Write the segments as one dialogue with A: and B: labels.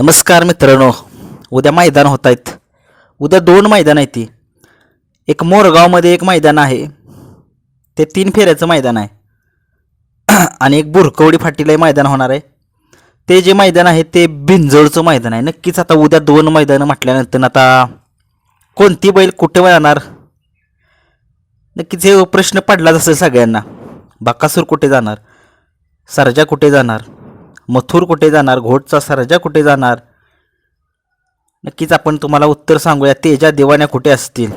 A: नमस्कार मित्रांनो उद्या मैदान होत आहेत उद्या दोन मैदान आहेत ती. एक मोरगावमध्ये एक मैदान आहे. ते तीन फेऱ्याचं मैदान आहे. आणि एक बुरकवडी फाटीलाही मैदान होणार आहे. ते जे मैदान आहे ते बिंजोडचं मैदान आहे. नक्कीच आता उद्या दोन मैदानं म्हटल्यानंतर आता कोणती बैल कुठे जाणार नक्कीच हे प्रश्न पडलाच असेल सगळ्यांना. बाकासूर कुठे जाणार? सरजा कुठे जाणार? मथुर कुठे जाणार घोटचा सरजा कुठे जाणार? नक्कीच आपण तुम्हाला उत्तर सांगूया तेजा देवाण्या कुठे असतील?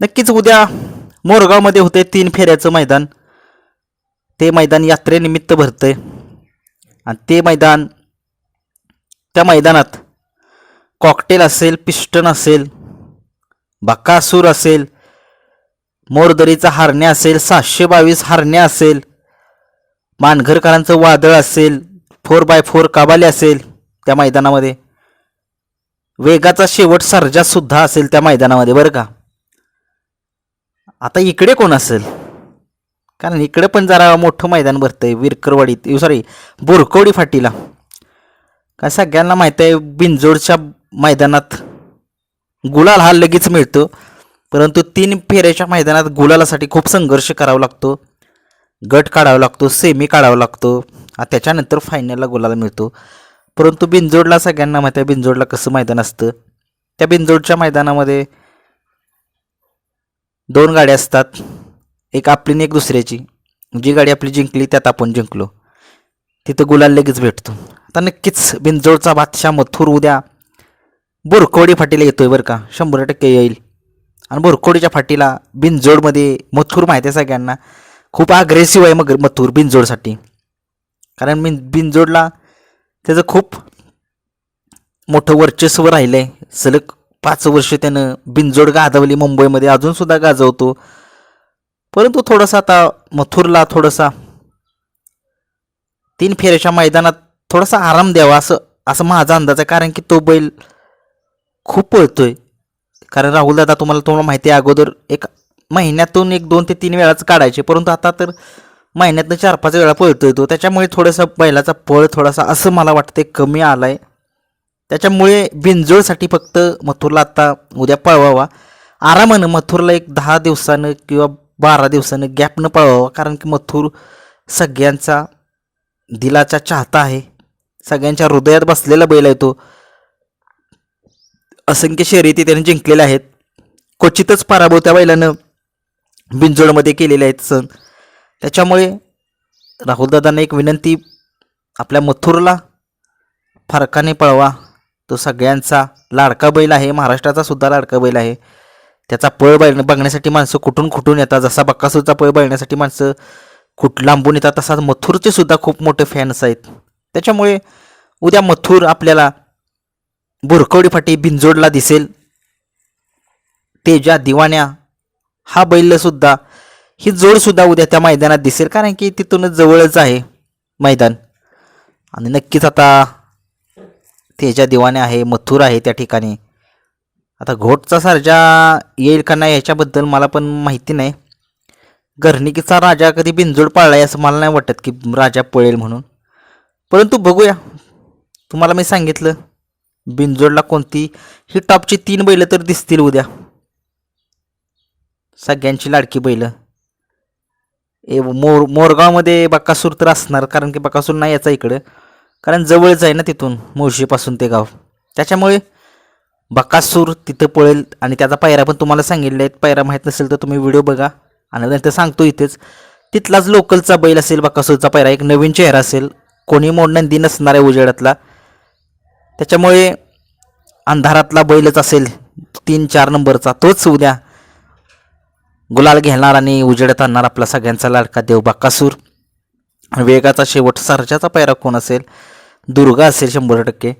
A: नक्कीच उद्या मोरगावमध्ये होते तीन फेऱ्याचं मैदान. ते मैदान यात्रेनिमित्त भरतंय. आणि ते मैदान त्या मैदानात कॉकटेल असेल पिस्टन असेल बकासूर असेल मोरदरीचा हारण्या असेल सातशे बावीस हारण्या असेल मानघरकरांचं वादळ असेल फोर बाय फोर काबाले असेल त्या मैदानामध्ये. वेगाचा शेवट सर्जा सुद्धा असेल त्या मैदानामध्ये बरं का? आता इकडे कोण असेल? कारण इकडे पण जरा मोठं मैदान भरतं आहे विरकरवाडीत सॉरी बोरकवडी फाटीला. काय सगळ्यांना माहीत आहे बिंजोडच्या मैदानात गुलाल हा लगेच मिळतो. परंतु तीन फेऱ्याच्या मैदानात गुलालासाठी खूप संघर्ष करावा लागतो. गट काढावा लागतो सेमी काढावा लागतो. त्याच्यानंतर फायनलला गुलाला मिळतो. परंतु बिंजोडला सगळ्यांना माहिती आहे बिंजोडला कसं मैदान असतं? त्या बिंजोडच्या मैदानामध्ये दोन गाड्या असतात. एक आपली आणि एक दुसऱ्याची. जी गाडी आपली जिंकली त्यात आपण जिंकलो. तिथं गुलाल लगेच भेटतो. आता नक्कीच बिंजोडचा बादशाह मथुर उद्या बोरकोडी फाटीला येतोय बरं का. शंभर टक्के येईल. आणि बोरकोडीच्या फाटीला बिनजोडमध्ये मथुर माहिती आहे सगळ्यांना. खूप अग्रेसिव्ह आहे मग मथुर बिनजोडसाठी. कारण मी बिनजोडला त्याचं खूप मोठं वर्चस्व राहिलं आहे सलग पाच वर्ष त्यानं बिनजोड गाजवली मुंबईमध्ये अजूनसुद्धा गाजवतो. परंतु थोडासा आता मथुरला थोडासा तीन फेऱ्याच्या मैदानात थोडासा आराम द्यावा असं असं माझा अंदाज आहे. कारण की तो बैल खूप पळतोय. कारण राहुल दादा तुम्हाला तुम्हाला माहिती आहे अगोदर एक महिन्यातून एक दोन ते तीन वेळाच काढायचे. परंतु आता तर महिन्यातनं चार पाच वेळा पळतोय तो. त्याच्यामुळे थोडंसं बैलाचा पळ थोडासा असं मला वाटते कमी आला आहे त्याच्यामुळे बिंजोळसाठी फक्त मथुरला आता उद्या पळवावा. आरामानं मथुरला एक दहा दिवसानं किंवा बारा दिवसानं गॅपनं पळवावा. कारण की मथुर सगळ्यांचा दिलाचा चाहता आहे. सगळ्यांच्या हृदयात बसलेला बैल आहे तो. असंख्य शर्यती त्याने जिंकलेल्या आहेत. क्वचितच पराभव त्या बैलानं बिंजोडमध्ये केलेले आहेत सण. त्याच्यामुळे राहुलदादांना एक विनंती आपल्या मथुरला फरकाने पळवा. तो सगळ्यांचा लाडका बैल आहे महाराष्ट्राचा सुद्धा लाडका बैल आहे. त्याचा पळ बैल बघण्यासाठी माणसं कुठून कुठून येतात? जसा बक्कासूरचा पळ बघण्यासाठी माणसं कुठ लांबून येतात तसा मथुरचे सुद्धा खूप मोठे फॅन्स आहेत. त्याच्यामुळे उद्या मथुर आपल्याला बुरकवडी फाटी बिंजोडला दिसेल. तेजा दिवाण्या हा बैलसुद्धा ही जोडसुद्धा उद्या त्या मैदानात दिसेल कारण की तिथूनच जवळच आहे मैदान. आणि नक्कीच आता तेजा दिवाने आहे मथुर आहे त्या ठिकाणी. आता घोटचा सारजा येईल का नाही याच्याबद्दल मला पण माहिती नाही. घरणिकीचा राजा कधी बिंजोड पाळला आहे असं मला नाही वाटत की राजा पळेल म्हणून. परंतु बघूया. तुम्हाला मी सांगितलं बिंजोडला कोणती ही टॉपची तीन बैलं तर दिसतील उद्या. सगळ्यांची लाडकी बैलं. ए मोर मोरगावमध्ये बकासूर तर असणार कारण की बकासूर नाही याचा इकडं. कारण जवळच आहे ना तिथून मुळशीपासून ते गाव. त्याच्यामुळे बकासूर तिथं पळेल आणि त्याचा पायरा पण तुम्हाला सांगितले आहेत पायरा माहीत नसेल तर तुम्ही व्हिडिओ बघा. आणि नंतर सांगतो इथेच तिथलाच लोकलचा बैल असेल बकासूरचा पायरा. एक नवीन चेहरा असेल. कोणी मोड नंदी नसणार आहे उजेडातला. त्याच्यामुळे अंधारातला बैलच असेल तीन चार नंबरचा. तोच उद्या गुलाल घेणार आणि उजेडत आणणार आपला सगळ्यांचा लाडका देव बाकासूर. वेगाचा शेवट सरजाचा पैरा कोण असेल? दुर्गा असेल शंभर टक्के.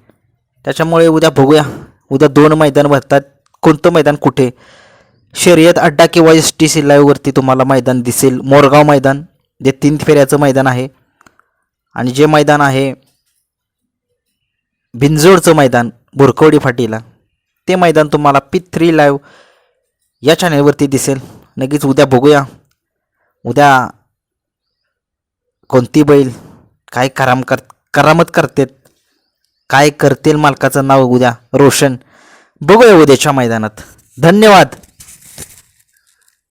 A: त्याच्यामुळे उद्या बघूया. उद्या दोन मैदान भरतात. कोणतं मैदान कुठे? शर्यत अड्डा किंवा एस टी सी लाईव्हवरती तुम्हाला मैदान दिसेल. मोरगाव मैदान जे तीन फेऱ्याचं मैदान आहे. आणि जे मैदान आहे भिंजोडचं मैदान भुरकवडी फाटीला. ते मैदान तुम्हाला पी थ्री लाईव्ह या चॅनेलवरती दिसेल. नक्कीच उद्या बघूया. उद्या कोणती बैल काय कराम कर करामत करतेत काय करतील मालकाचं नाव उद्या रोशन. बघूया उद्याच्या मैदानात. धन्यवाद.